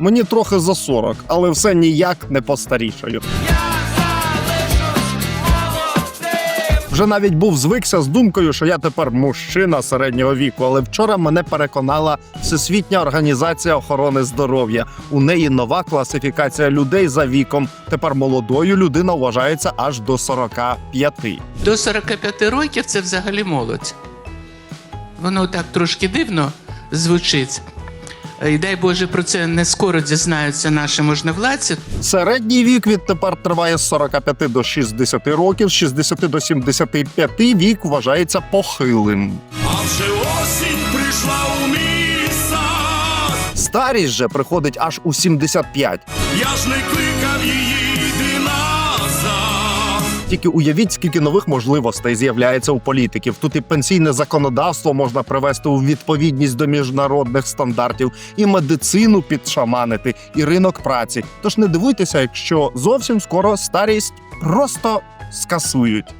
Мені трохи за 40, але все ніяк не постарішаю. Вже навіть був звикся з думкою, що я тепер мужчина середнього віку. Але вчора мене переконала Всесвітня організація охорони здоров'я. У неї нова класифікація людей за віком. Тепер молодою людина вважається аж до 45. До 45 років це взагалі молодь. Воно так трошки дивно звучить. Е, І дай Боже про це не скоро дізнаються наші можновладці. Середній вік відтепер триває з 45 до 60 років, з 60 до 75 вік вважається похилим. А вже осінь прийшла у міста. Старість же приходить аж у 75. Я ж не кликав її йди назад. Тільки уявіть, скільки нових можливостей з'являється у політиків. Тут і пенсійне законодавство можна привести у відповідність до міжнародних стандартів, і медицину підшаманити, і ринок праці. Тож не дивуйтеся, якщо зовсім скоро старість просто скасують.